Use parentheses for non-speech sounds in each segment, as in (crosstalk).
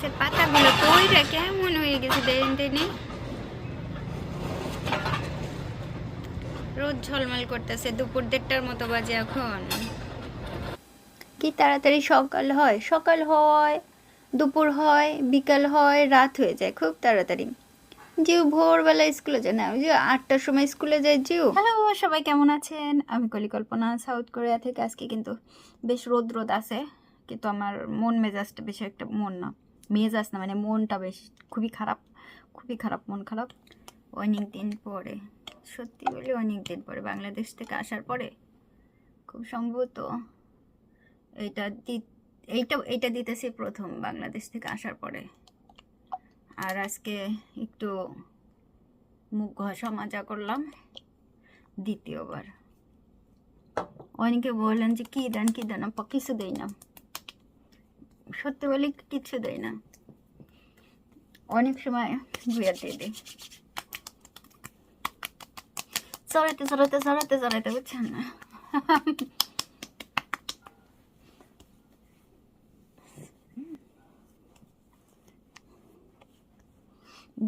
গাছের পাতাগুলো পইরা কেমন হয়ে গেছে দেন দেনে রোদ ঝলমল করতেছে, দুপুর দেড়টার মতো বাজে এখন। কি তাড়াতাড়ি সকাল হয়? সকাল হয়, দুপুর হয়, বিকাল হয়, রাত হয়ে যায়, খুব তাড়াতাড়ি। জিউ, ভোরবেলা স্কুলে যায় না? ওই যে আটটার সময় স্কুলে যায় জিউ। হ্যালো সবাই কেমন আছেন? আমি কলিকল্পনা, সাউথ কোরিয়া থেকে। আজকে কিন্তু বেশ রোদ রোদ আছে, কিন্তু আমার মন মেজাজটা বেশি একটা মন না। মেজাজ না মানে মনটা বেশ খুবই খারাপ খুবই খারাপ, মন খারাপ। অনেক দিন পরে, সত্যি বলি অনেক দিন পরে বাংলাদেশ থেকে আসার পরে খুব সম্ভবত এইটা দি- এইটা এইটা দিতেছি প্রথম বাংলাদেশ থেকে আসার পরে। আর আজকে একটু মুখ ঘষা মাজা করলাম দ্বিতীয়বার। অনেকে বললেন যে, কী দেন কী দেন, আপা, কিছু দেই না। সত্যি বলি কিচ্ছু দেয় না। অনেক সময় দিয়ে দিই। চড়াইতে চড়াইতে চড়াইতে চড়াইতে, বুঝছেন না?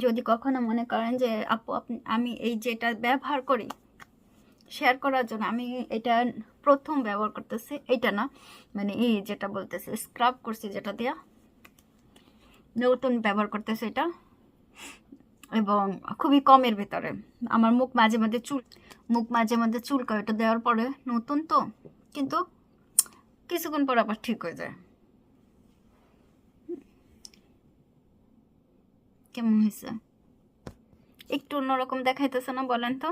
যদি কখনো মনে করেন যে, আপু আমি এই যেটা ব্যবহার করি শেয়ার করার জন্য আমি এটা প্রথম ব্যবহার করতেছি এটা না মানে এই যেটা বলতেছে স্ক্রাব করছি যেটা দিয়া, নতুন ব্যবহার করতেছে এটা, এবং খুবই কমের ভেতরে। আমার মুখ মাঝে মাঝে চুল, মুখ মাঝে মাঝে চুলকা এটা দেওয়ার পরে নতুন তো, কিন্তু কিছুক্ষণ পর আবার ঠিক হয়ে যায়। কেমন হয়েছে? একটু অন্যরকম দেখাইতেছে না বলেন তো?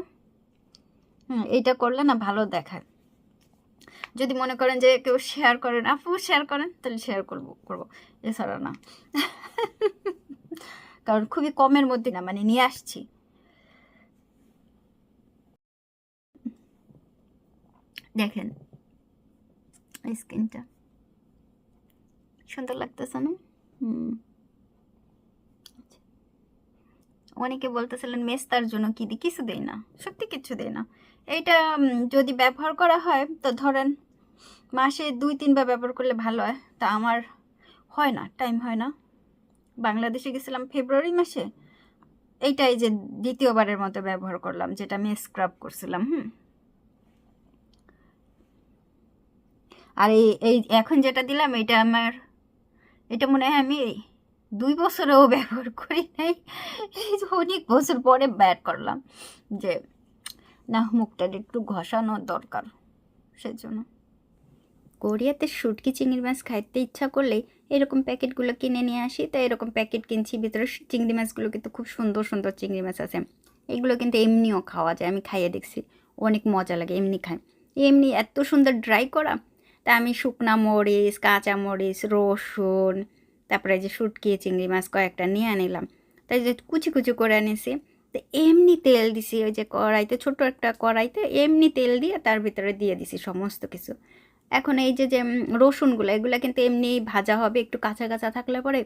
হুম, এইটা করলে না ভালো দেখায়। যদি মনে করেন যে কেউ শেয়ার করেন আপু শেয়ার করেন, তাহলে শেয়ার করব করব। এছাড়া না। কারণ খুবই কমের মধ্যে না মানে নিয়ে আসছি। দেখেন স্কিনটা। সুন্দর লাগতেছে না? অনেকে বলতেছিলেন, মেস্তার জন্য কি দিই কিছু দেয় না, সত্যি কিছু দেয় না। এইটা যদি ব্যবহার করা হয়, তো ধরেন মাসে দুই, তিনবার ব্যবহার করলে ভালো হয়। তা আমার হয় না টাইম হয় না। বাংলাদেশে গেছিলাম ফেব্রুয়ারি মাসে। এইটাই যে দ্বিতীয়বারের মতো ব্যবহার করলাম, যেটা আমি স্ক্রাব করছিলাম, হুম। আর এই এই এখন যেটা দিলাম, এটা আমার, এটা মনে হয় আমি দুই বছরেও (laughs) ব্যবহার করি নাই। এই অনেক বছর পরে ব্যাট করলাম যে, না, মুখটা একটু ঘষানো দরকার, সেজন্য। কোরিয়াতে শুটকি চিংড়ি মাছ খাইতে ইচ্ছা করলেই এরকম প্যাকেটগুলো কিনে নিয়ে আসি। তাই এরকম প্যাকেট কিনছি, ভিতরে চিংড়ি মাছগুলো কিন্তু খুব সুন্দর সুন্দর চিংড়ি মাছ আছে। এগুলো কিন্তু এমনিও খাওয়া যায়, আমি খাইয়ে দেখছি। অনেক মজা লাগে, এমনি খাই। এমনি এত সুন্দর ড্রাই করা। তা আমি শুকনা মরিচ, কাঁচা মরিচ, রসুন, তারপরে যে শুটকি, চিংড়ি মাছ কয়েকটা নিয়ে আনিলাম। তাই যে কুচি কুচি করে আনিছি। তো এমনি তেল দিছি, ওই যে কড়াইতে, ছোট একটা কড়াইতে, এমনি তেল দিয়ে তার ভিতরে দিয়ে দিছি সমস্ত কিছু। এখন এই যে যে রসুনগুলো, এগুলো কিন্তু এমনি ভাজা হবে, একটু কাঁচা কাঁচা থাকলে পরে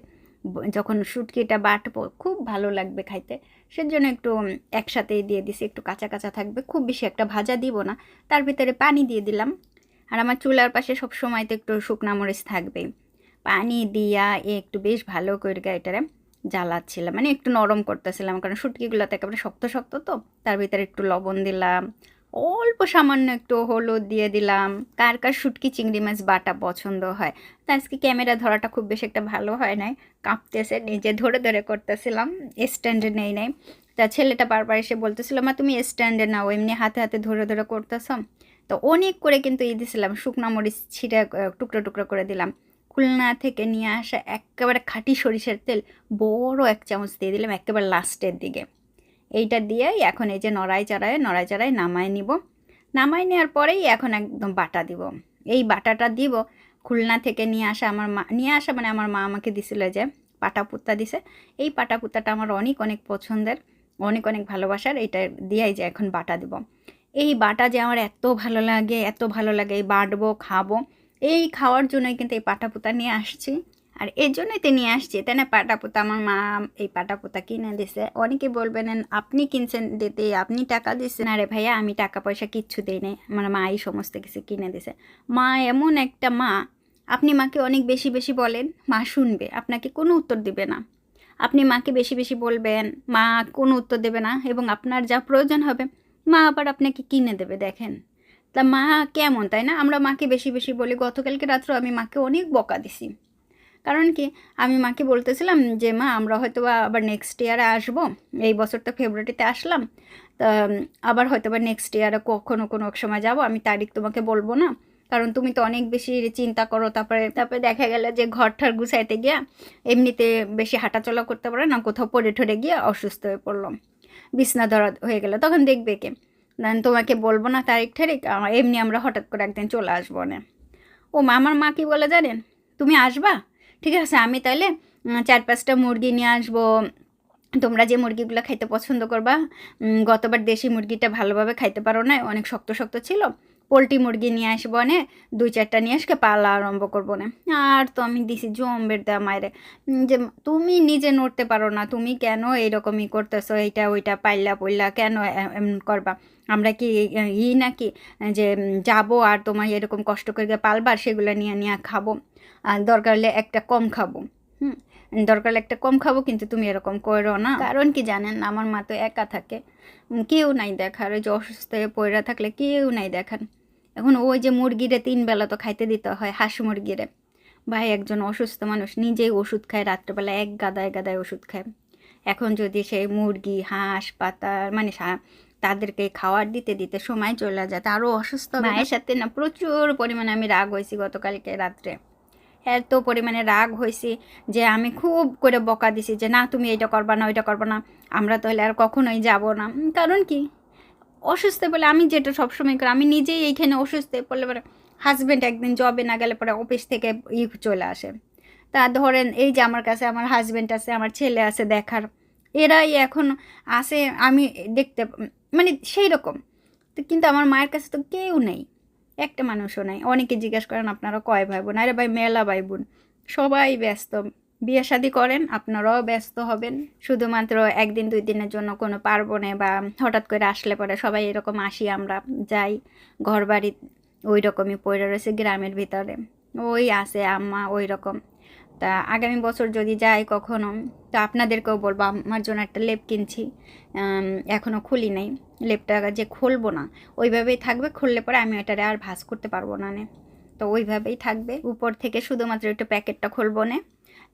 যখন শুটকিটা বাটবো, খুব ভালো লাগবে খাইতে। সেজন্য একটু একসাথেই দিয়ে দিছি, একটু কাঁচা কাঁচা থাকবে। খুব বেশি একটা ভাজা দিব না, তার ভিতরে পানি দিয়ে দিলাম। আর আমার চুলার পাশে সব সময় তো একটু শুকনা মরিচ থাকবেই। পানি দিয়া একটু বেশ ভালো করে এটারে জ্বালাচ্ছিলাম মানে একটু নরম করতেছিলাম, কারণ শুটকিগুলোতে একেবারে শক্ত শক্ত তো, তার ভিতরে একটু লবণ দিলাম অল্প সামান্য একটু হলুদ দিয়ে দিলাম। কার কার শুটকি চিংড়ি মাছ বাটা পছন্দ হয়? তা আজকে ক্যামেরা ধরাটা খুব বেশি একটা ভালো হয় নাই। কাঁপতেছে, নিজে ধরে ধরে করতেছিলাম স্ট্যান্ডে নেই নাই। তা ছেলেটা বারবার এসে বলতেছিল, মা, তুমি স্ট্যান্ডে নাও, এমনি হাতে হাতে ধরে ধরে করতেছ? তো অনেক করে কিন্তু ই দিছিলাম, শুকনো মরিচ ছিঁড়ে টুকরো টুকরো করে দিলাম। খুলনা থেকে নিয়ে আসা একেবারে খাঁটি সরিষার তেল, বড় এক চামচ দিয়ে দিলাম, একেবারে লাস্টের দিকে। এইটা দিয়েই এখন এই যে নড়াই চড়ায় নড়াই চড়াই নামায় নিব। নামাই নেওয়ার পরেই এখন একদম বাটা দিব। এই বাটাটা দিব, খুলনা থেকে নিয়ে আসা আমার মা, নিয়ে আসা মানে আমার মা আমাকে দিছিল যে পাটা পুত্তা দিছে। এই পাটা পুত্তাটা আমার অনেক অনেক পছন্দের, অনেক অনেক ভালোবাসার। এটা দিয়েই যে এখন বাটা দিব। এই বাটা যে আমার এত ভালো লাগে, এত ভালো লাগে, এই বাটবো, খাব, এই খাওয়ার জন্যই কিন্তু এই পাটা পুতা নিয়ে আসছি। আর এর জন্যই তো নিয়ে আসছি, তাই না? পাটা পোতা, আমার মা এই পাটা পোতা কিনে দিছে। অনেকে বলবেন, আপনি কিনছেন দিতে, আপনি টাকা দিচ্ছেন আরে ভাইয়া, আমি টাকা পয়সা কিচ্ছু দিই নাই, আমার মা এই সমস্ত কিছু কিনে দিছে। মা, এমন একটা মা, আপনি মাকে অনেক বেশি বেশি বলেন, মা শুনবে, আপনাকে কোনো উত্তর দিবে না। আপনি মাকে বেশি বেশি বলবেন, মা কোনো উত্তর দেবে না, এবং আপনার যা প্রয়োজন হবে, মা আবার আপনাকে কিনে দেবে, দেখেন। তা মা কেমন, তাই না? আমরা মাকে বেশি বেশি বলি, গতকালকে রাত্রে আমি মাকে অনেক বকা দিছি। কারণ কি, আমি মাকে বলতেছিলাম যে, মা, আমরা হয়তো বা আবার নেক্সট ইয়ারে আসব। এই বছর তো ফেব্রুয়ারিতে আসলাম। তা আবার হয়তো বা নেক্সট ইয়ারে কখনো কোনো এক সময় যাব। আমি তারিখ তোমাকে বলব না। কারণ তুমি তো অনেক বেশি চিন্তা করো। তারপরে তারপরে দেখা গেল যে ঘর ঠর গুছাইতে গিয়া এমনিতে বেশি হাঁটাচলা করতে পারে না। কোথাও পড়ে ঠরে গিয়ে অসুস্থ হয়ে পড়ল বিছনা ধরা হয়ে গেল। তখন দেখবে কে? দেন তোমাকে বলব না তারিখ ঠারিখ এমনি আমরা হঠাৎ করে একদিন চলে আসব না ও মা আমার মা কি বলে জানেন? তুমি আসবা? ঠিক আছে, আমি তাহলে চার পাঁচটা মুরগি নিয়ে আসব। তোমরা যে মুরগিগুলো খাইতে পছন্দ করবা গতবার দেশি মুরগিটা ভালোভাবে খাইতে পারো না অনেক শক্ত শক্ত ছিল। পোলট্রি মুরগি নিয়ে আসব নে, দুই চারটা নিয়ে আসকে পালা আরম্ভ করব না। আর তো আমি দিছি জম্বের দেওয়া মায়েরে যে তুমি নিজে নড়তে পারো না, তুমি কেন এইরকমই করতেছো, এইটা ওইটা পাইলা পইলা কেন করবা? আমরা কি ই নাকি? যে যাব আর তোমার এরকম কষ্ট করে পালবার সেগুলো নিয়ে নিয়ে খাব। দরকার হলে একটা কম খাব। হুম? দরকার হলে একটা কম খাব কিন্তু তুমি এরকম করো না। কারণ কি জানেন আমার মা তো একা থাকে। কেউ নাই দেখার। ওই যে অসুস্থ হয়ে পড়া থাকলে কেউ নাই দেখান এখন ওই যে মুরগিরে তিন বেলা তো খাইতে দিতে হয় হাঁস মুরগিরে। ভাই একজন অসুস্থ মানুষ নিজেই ওষুধ খায় রাত্রেবেলা এক গাদায় গাদায় ওষুধ খায়। এখন যদি সেই মুরগি হাঁস পাতা মানে তাদেরকে খাওয়ার দিতে দিতে সময় চলে যায় আরও অসুস্থ। মায়ের সাথে না প্রচুর পরিমাণে আমি রাগ হয়েছি গতকালকে রাত্রে। এত পরিমাণে রাগ হয়েছি যে আমি খুব করে বকা দিছি যে, না, তুমি এইটা করবা না, ওইটা করবা না, আমরা তাহলে আর কখনোই যাব না। কারণ কি? অসুস্থ বলে আমি যেটা সবসময় করি, আমি নিজেই এইখানে অসুস্থ পড়লে পরে হাজব্যান্ড একদিন জবে না গেলে পরে অফিস থেকে ই চলে আসে। তা ধরেন এই যে আমার কাছে আমার হাজব্যান্ড আছে, আমার ছেলে আছে দেখার, এরাই এখন আসে আমি দেখতে মানে সেই রকম তো কিন্তু আমার মায়ের কাছে তো কেউ নেই। একটা মানুষও নাই। অনেকে জিজ্ঞেস করেন, আপনারা কয় ভাই বোন আরে ভাই, মেলা ভাই বোন সবাই ব্যস্ত। বিয়ে শাদি করেন, আপনারাও ব্যস্ত হবেন। শুধুমাত্র একদিন, দুই দিনের জন্য কোনো পার্বণে বা হঠাৎ করে আসলে পরে সবাই এরকম আসি আমরা, যাই। ঘর বাড়ি ওই রকমই পড়ে রয়েছে গ্রামের ভিতরে। ওই আছে আম্মা ওই রকম তা আগামী বছর যদি যাই কখনো, তো আপনাদেরকেও বলব, আমার জন্য একটা লেপ কিনছি। এখনও এখনও খুলি নাই। লেপটা যে খুলবো না, ওইভাবেই থাকবে, খুললে পরে আমি এটারে আর ভাঁজ করতে পারব না নে। তো ওইভাবেই থাকবে। উপর থেকে শুধুমাত্র একটু প্যাকেটটা খুলবো না।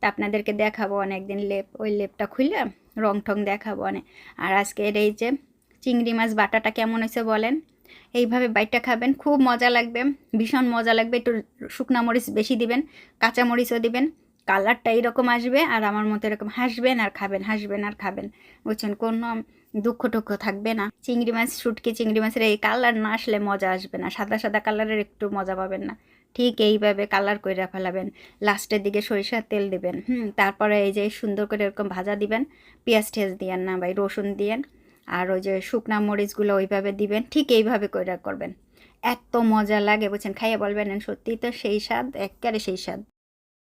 তা আপনাদেরকে দেখাবো অনেকদিন লেপ, ওই লেপটা খুললে রং ঠং দেখাবো অনেক আর আজকের এই যে চিংড়ি মাছ বাটাটা কেমন হয়েছে বলেন, এইভাবে বাইটটা খাবেন, খুব মজা লাগবে, ভীষণ মজা লাগবে। একটু শুকনা মরিচ বেশি দিবেন, কাঁচা মরিচও দিবেন। কালারটা এইরকম আসবে আর আমার মতো এরকম হাসবেন আর খাবেন, হাসবেন আর খাবেন। বুঝছেন কোনো দুঃখ টুক্ষ থাকবে না। চিংড়ি মাছ, শুটকি চিংড়ি মাছের এই কালার না আসলে মজা আসবে না। সাদা সাদা কালারের একটু মজা পাবেন না। ঠিক এইভাবে কালার করে ফেলাবেন। লাস্টের দিকে সরিষার তেল দিবেন। হুম, তারপরে এই যে সুন্দর করে এরকম ভাজা দিবেন। পেঁয়াজ টেয়াজ দিয়েন না ভাই, রসুন দিয়েন। আর ওই যে শুকনা মরিচগুলো ওইভাবে দিবেন। ঠিক এইভাবে করে করবেন। এত মজা লাগে বুঝছেন খাইয়ে বলবেন সত্যিই তো সেই স্বাদ একেবারে সেই স্বাদ।